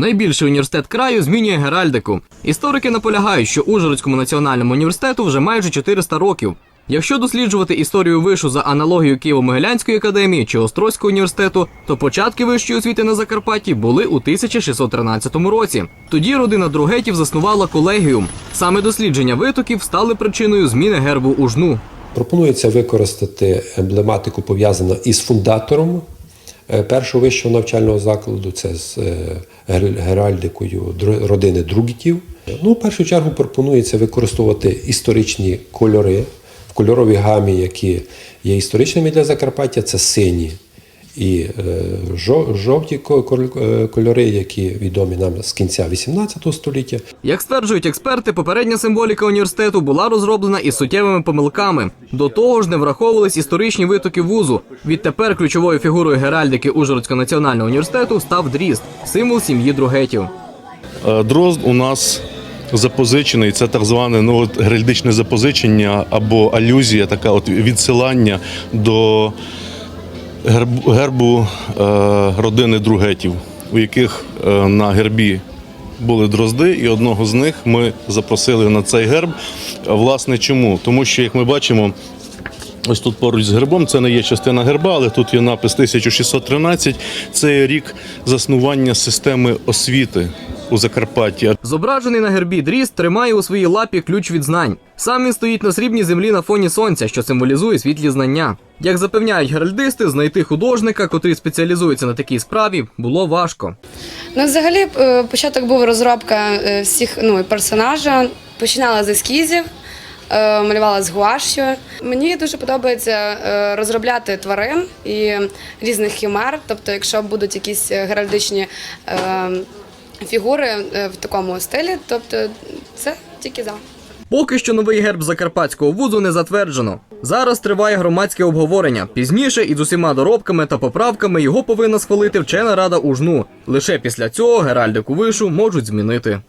Найбільший університет краю змінює геральдику. Історики наполягають, що Ужгородському національному університету вже майже 400 років. Якщо досліджувати історію вишу за аналогією Києво-Могилянської академії чи Острозького університету, то початки вищої освіти на Закарпатті були у 1613 році. Тоді родина Другетів заснувала колегіум. Саме дослідження витоків стали причиною зміни гербу Ужну. Пропонується використати емблематику пов'язану із фундатором першого вищого навчального закладу, це з е, геральдикою родини Другітів. Ну, в першу чергу пропонується використовувати історичні кольори в кольоровій гамі, які є історичними для Закарпаття, це сині і е, жовті е, кольори, які відомі нам з кінця XVIII століття. Як стверджують експерти, попередня символіка університету була розроблена із суттєвими помилками. До того ж, не враховувались історичні витоки вузу. Відтепер ключовою фігурою геральдики Ужгородського національного університету став дріст, символ сім'ї Другетів. Е, Дрозд у нас запозичений, це так зване ну, от, геральдичне запозичення або алюзія, така от відсилання до гербу, е, родини Другетів, у яких е, на гербі були дрозди, і одного з них ми запросили на цей герб. Власне, чому? Тому що, як ми бачимо, Ось тут поруч з гербом це не є частина герба, але тут є напис 1613. Це рік заснування системи освіти у Закарпатті. Зображений на гербі дріст тримає у своїй лапі ключ від знань. Сам він стоїть на срібній землі на фоні сонця, що символізує світлі знання. Як запевняють геральдисти, знайти художника, котрий спеціалізується на такій справі, було важко. Ну, взагалі, е, початок був розробка е, всіх ну, персонажа. Починала з ескізів, е, малювала з гуашю. Мені дуже подобається розробляти тварин і різних хімер. Тобто, якщо будуть якісь геральдичні фігури в такому стилі, тобто це тільки за. Поки що новий герб закарпатського вузу не затверджено. Зараз триває громадське обговорення. Пізніше із усіма доробками та поправками його повинна схвалити вчена рада УЖНУ. Лише після цього геральдику вишу можуть змінити.